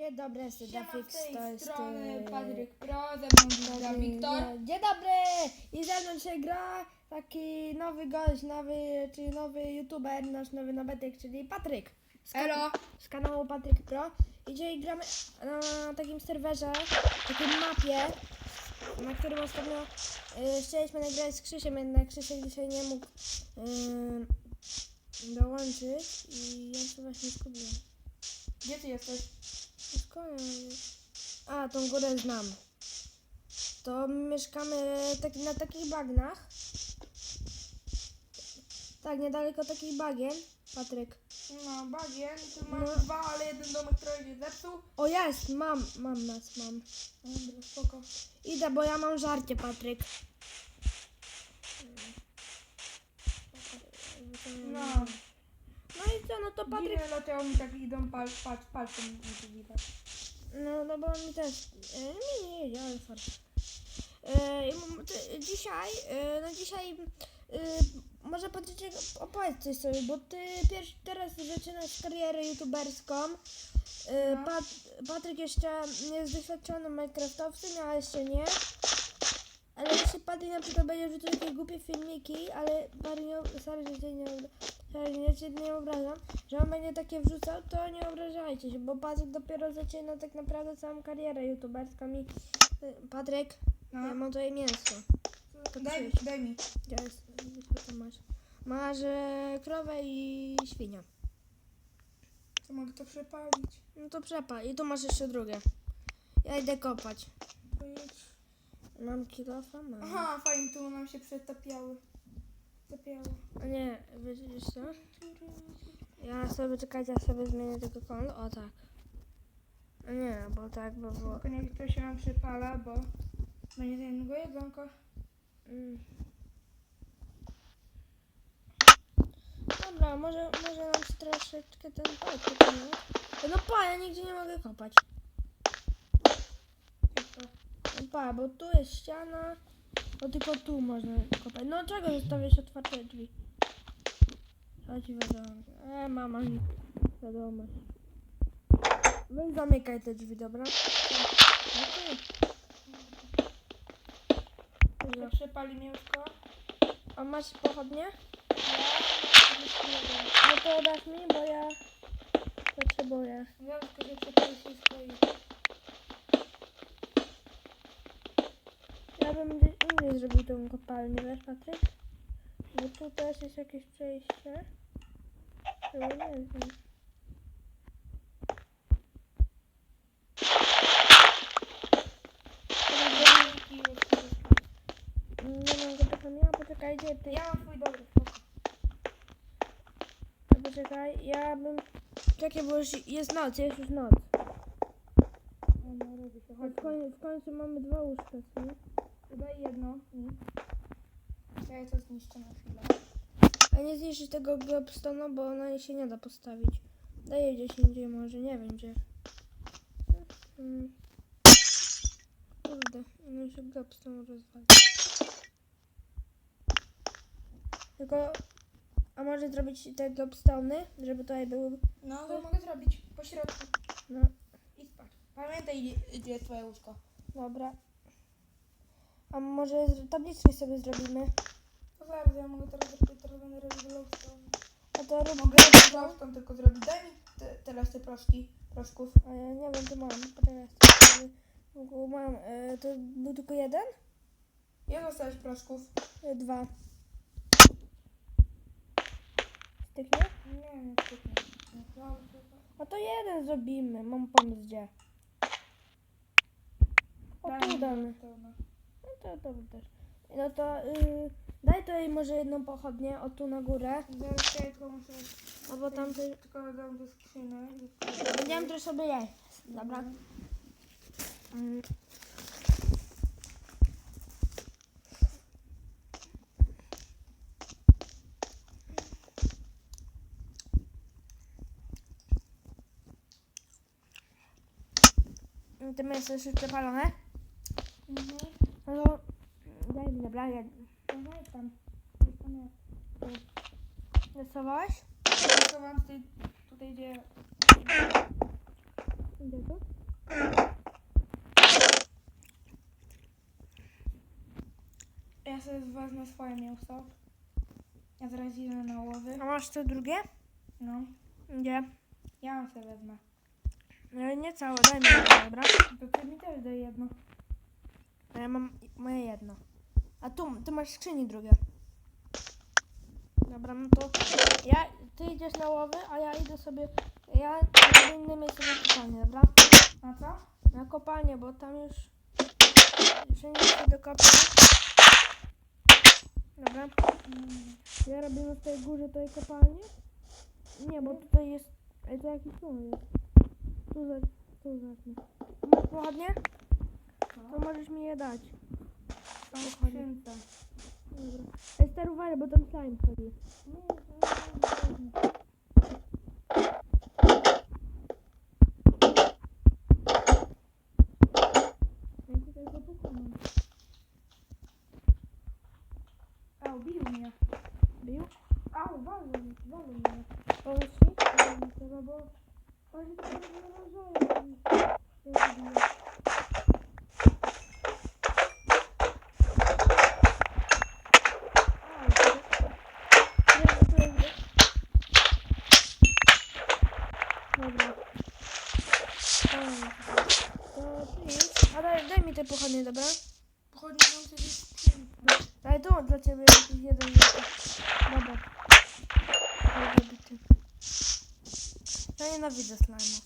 Dzień dobry, z Dafix, tej to jest... strony e, Patryk Pro, ze mną Wiktor. Dzień dobry! I ze mną się gra taki nowy gość, nowy, czyli nowy youtuber, nasz nowy nabetek, czyli Patryk. Z, kan- Elo. z kanału Patryk Pro. I dzisiaj gramy na takim serwerze, takiej mapie, na którym ostatnio y, chcieliśmy nagrać z Krzysiem, jednak Krzysiek dzisiaj nie mógł y, dołączyć i ja się właśnie skupiłem. Gdzie ty jesteś? A, tą górę znam. To mieszkamy tak, na takich bagnach. Tak, niedaleko takich bagien, Patryk. No, bagien, tu mam No. dwa, ale jeden domek trochę się zepsuł. O jest, mam, mam nas, mam. Dobra, spoko. Idę, bo ja mam żarcie, Patryk. No to Patryk... dziwne latają mi tak idą, pal, patrz, palcem mi tu widać. No, no bo mi też. E, nie, nie, nie, ale fart. E, dzisiaj, e, no dzisiaj, e, może Patrycie opowiedz coś sobie, bo ty pierwszy, teraz zaczynasz karierę youtuberską. E, No. Pat, Patryk jeszcze nie jest doświadczonym Minecraftowcem, ja jeszcze nie. Ale jeśli Patryk na przykład będzie wrzucał takie głupie filmiki, ale Patryk sorry, że cię nie, sorry, ja cię nie obrażam, że on będzie takie wrzucał, to nie obrażajcie się, bo Patryk dopiero zaczyna tak naprawdę całą karierę youtuberską i y, Patryk, No. ja mam tutaj mięso. To Daj mi, daj mi. Gdzie jest? Co masz? Masz e, krowę i świnię. To mogę to przepalić. No to przepa i tu masz jeszcze drugie. Ja idę kopać. Mam kilofa? Mam. Aha, fajnie, tu nam się przetapiały. A nie, wiesz co? Ja sobie, czekajcie, ja sobie zmienię tylko kolor. O tak. A nie, bo tak by było. Tylko niech to się nam przepala, bo będzie za jednego jedzonko. Mm. Dobra, może, może nam troszeczkę ten pałek popłynie. No pa, ja nigdzie nie mogę kopać. No pa, bo tu jest ściana, bo tylko tu można kopać. No czego zostawiać otwarte drzwi? Co ci wiadomo? E, mama mi wiadomo. Weź zamykaj te drzwi, dobra? Okej. Okay. przepali mięsko. A masz pochodnie? Ja No to dasz mi, bo ja potrzebuję. Mięsko się przepali się skoi. Ja bym indziej zrobił tą kopalnię, wiesz Patryk? Bo tu też jest jakieś przejście. Ale nie wiem. Nie mam go trochę miała, poczekaj, gdzie ty? Ja mam twój dobry spoko. To poczekaj, ja bym... Czekaj, bo już jest noc, jest już noc. No, no, robi się. A Chodź, w, koń, w końcu mamy dwa łóżka, co nie? Daj jedno. Ja to zniszczę na chwilę. A nie zniszczyć tego globstona, bo ona się nie da postawić. Daję gdzieś indziej może, nie wiem gdzie. Hmm. Kurde, no się globstone rozwali. Tylko, a może zrobić te globstony, żeby tutaj były, No, to mogę zrobić po środku. no I spać. Pamiętaj, gdzie jest twoje łóżko. dobra. A może tabliczki sobie zrobimy? To zaraz, ja mogę teraz zrobić, teraz będę robić glowstone. A to rób Mogę globstone. glowstone tylko zrobić. Daj mi te, teraz te proszki, proszków. A ja nie wiem, tu mam. Poczekaj, Mógł- mam. E, to był tylko jeden? Ile dostałeś proszków? E, dwa. Styknie? Nie, nie, styknie. A to jeden zrobimy. Mam pomysł gdzie. O tu damy. No to dobra też. No to y, daj tutaj może jedną pochodnię, o tu na górę. Zaraz ja tylko muszę... Albo tam ty... Tylko dam do skrzyny. Będziemy też sobie jeść. Dobra. Mm. Ty mięso jest już przepalone? No to daj mi, dobra, ja... No i tam. Jest tam ja. Rysowałeś? Rysowałam tutaj, gdzie... Gdzie to? Ja sobie wezmę swoje mięso. Ja zaraz idę na łowy. A masz te drugie? No, Gdzie? ja sobie wezmę. No nie całe, daj mi jedno, dobra? To ty mi też daj jedno. A ja mam moje jedno. A tu, ty masz skrzyni drugie. Dobra, no to ja, ty idziesz na łowy, a ja idę sobie, ja na inne miejsce na kopalnię, dobra? A co? Na kopalnię, bo tam już, już nie się dokopię. Dobra, Mm, ja robię na tej górze tej kopalni. Nie, bo tutaj jest, to jakiś dom jest. Tu za, tu zacznę. Masz? To możesz mi je dać. Są w skrzynce. Dobra. Ej, uważaj, bo tam slime chodzi. Nie, to nie, nie. Ja tutaj go pokonam. Au, bił mnie. Bił? Au, walą, walą mnie. Pomóż ci? Nie trzeba, bo on się tak narażają. Dobra. To ty idź. A daj, daj mi te pochodnie, dobra? Pochodnie mam sobie skrzynce. Daj tu dla ciebie jakiś jeden złoty. Dobra. Dobra, bity. Ja nienawidzę slime'ów.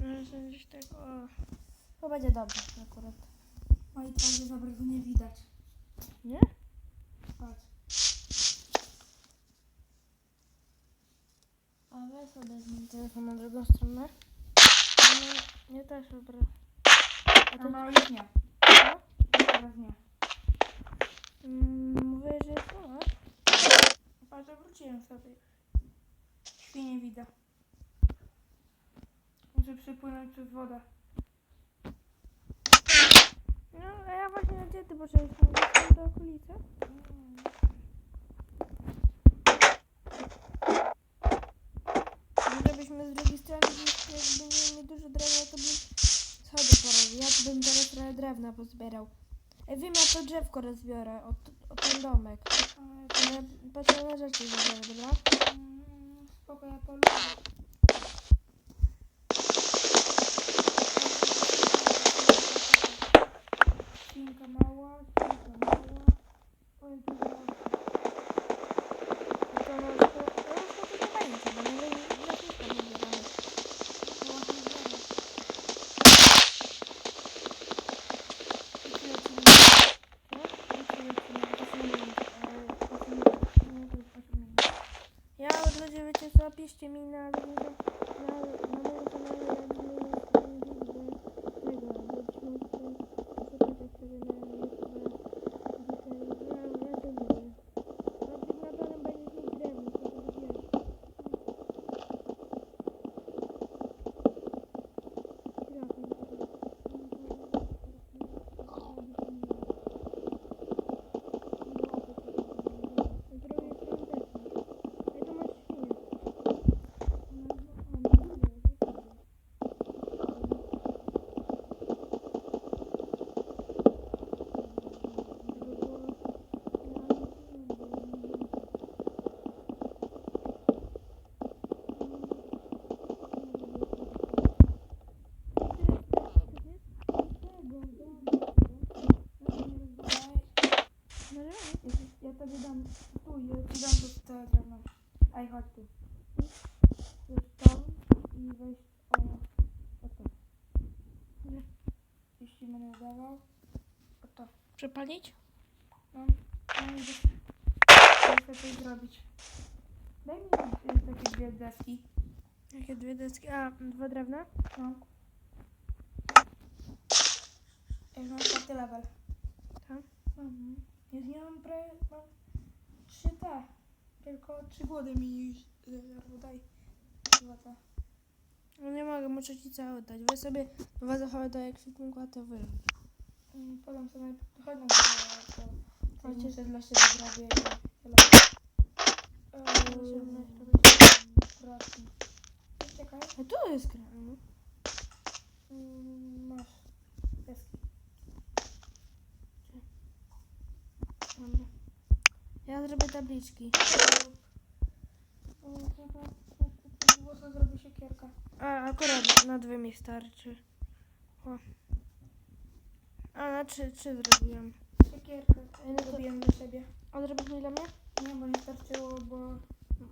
Może gdzieś tak, o. To będzie dobrze akurat. Mojej twarzy za bardzo nie widać. Nie? Patrz. Weź sobie zmień telefon na drugą stronę. Nie, nie też dobra. A to no już nie. co? Teraz nie. Mm, mówię, że jest ona. Patrz, wróciłem sobie. Świnie widzę. Muszę przepłynąć przez wodę. No, a ja właśnie na diety poszedłem. Jestem do okolicy. Strony, gdzieś jak będziemy mieć dużo drewna, to bym schody porobił. Ja bym teraz trochę drewna pozbierał. Ej, wiem, ja to drzewko rozbiorę, o, o ten domek. Ale potrzebne rzeczy zabiorę, dobra? Mm, Spoko, ja to lubię. Świnka mała, świnka mała. Oj, dużo. To może to, to już to tylko będzie, bo nie wiem, jak to pobieramy. To ładnie zbiera. Liczyłem ci minut. Co? Liczyłem ci minut. To się nie wiem. Ale osiem minut. Nie, to jest osiem minut. Ja od ludzi wiecie co, piszcie mi na na, na, na jak nie tego, bo trzymam tutaj szukać sobie na YouTube. Ja, ja to lubię. Na na pewno będzie mieć drewno, to to wiesz. Ja tobie dam, tu, ja ci dam to całe drewno. Ej, chodź tu. To i weź o, o to. Nie. Jeśli będę dawał, o to. Przepalić? No, no i chcę coś zrobić. Daj mi takie dwie deski. Jakie dwie deski? A, dwa drewna? No. Już mam czwarty level. Tak. Mhm. Ja z nią mam prawie, mam trzy te. Tylko trzy głody mi już zerwał. Daj. Dwa te. No nie mogę, muszę ci całe dać. Weź sobie dwa zachowy do ekwipunku, a to wyrzuć. Mm, Podam sobie najpierw chodź na górę, to Chodźcie. muszę dla siebie zrobię. Eee, zobaczmy. Czekaj. A tu jest gra. no. Mm, masz. Deski. Dobra. Ja zrobię tabliczki. Z głosu zrobi siekierka. A akurat na dwie mi starczy. O. A na trzy, trzy zrobiłam. Siekierkę. to- Zrobiłem dla siebie. A zrobisz mi dla mnie? Nie, bo nie starczyło, bo...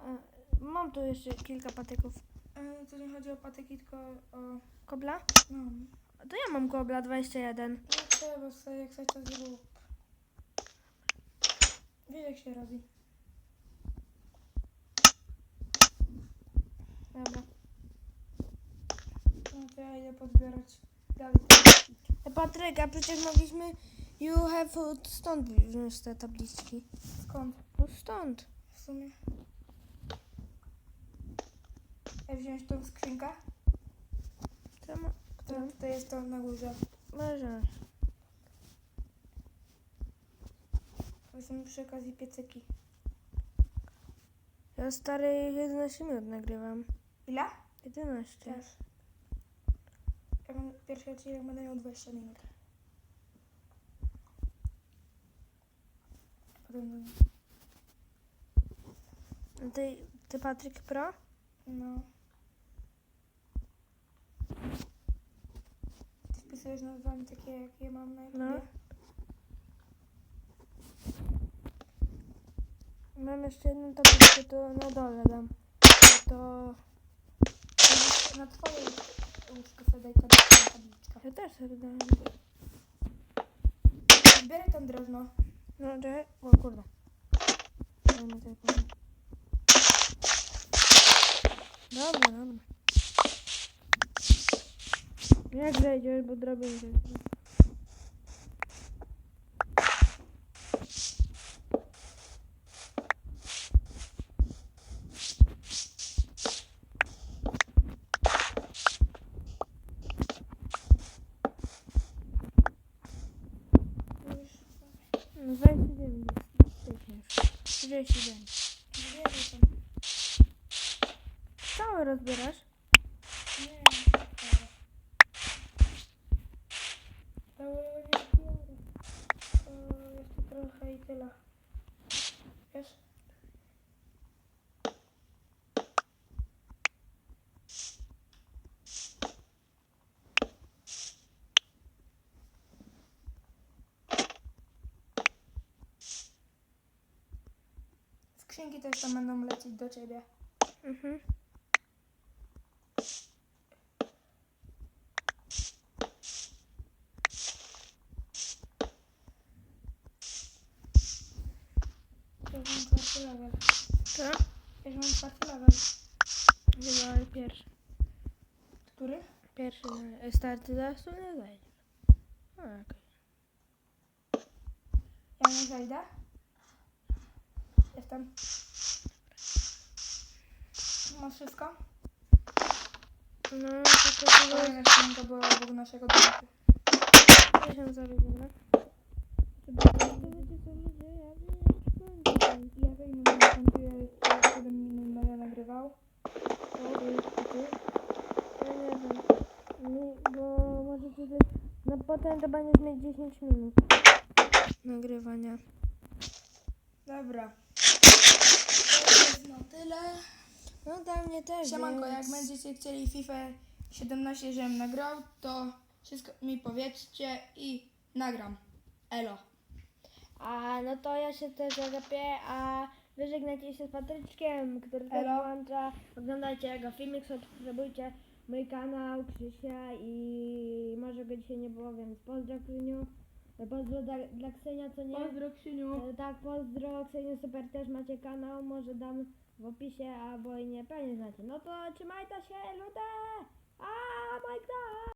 A, mam tu jeszcze kilka patyków. E, To nie chodzi o patyki, tylko o... Kobla? No. A To ja mam kobla 21. Nie trzeba sobie, jak chcesz to zrób. Wiesz jak się robi. Dobra. No to ja idę podbierać dalej. E, Patryk, a przecież mogliśmy you have stąd wziąć te tabliczki. Skąd? No stąd. W sumie. Ja wziąć tą skrzynkę? Ma... Która tutaj jest to na górze. Może. Weźmy przy okazji piecyki. Ja stary 11 minut nagrywam. Ile? 11. Też. Ja mam, pierwszy odcinek będę miał 20 minut. Potem A Ty, ty Patryk Pro? no. Ty wpisujesz nazwami takie, jakie mam na? No. Mam jeszcze jedną tabliczkę, to na dole dam. To Na twoje łóżko sobie daj tabliczkę. ja też sobie dam. Zbieraj tam drewno. No, czekaj. O kurde. Dobra, dobra. Jak zejdziesz, bo drobin się. Już No 29 jest. 39. zbieraj tam. Cały rozbierasz? Nie, nie. Całego nie zbiorę. To jeszcze trochę i tyle. Wiesz? Skrzynki też tam będą lecieć do ciebie. Mhm. Level. Co? Ja mam czwarty level. Chyba ale pierwszy. Który? Pierwszy no, starty zaraz tu nie zajdziesz. A, okej. Ja nie zejdę. Jestem. Masz wszystko? No, to to było... Kolejna skrzynka była obok naszego domku. Ja się zabiję, dobra? To ja że końcuję jeszcze 7 minut będę nagrywał. To jest ty. Ja nie wiem. Nie, bo może wtedy... No potem to będziesz mieć 10 minut nagrywania. Dobra. Na tyle. No dla mnie też, Siemanko, jak więc- będziecie chcieli FIFA 17, żebym nagrał, to wszystko mi powiedzcie i nagram. Elo. A no to ja się też zagapię, a wy żegnacie się z Patryczkiem, który też Elo. włącza. Oglądajcie jego filmik, subskrybujcie mój kanał Krzysia i może go dzisiaj nie było, więc pozdro Krzyniu. Pozdro dla, dla Ksenia, co nie? Pozdro Krzyniu. E, Tak, pozdro Kseniu, super też macie kanał, może dam w opisie, albo i nie, pewnie znacie. No to trzymajcie się, ludzie! A, Minecraft!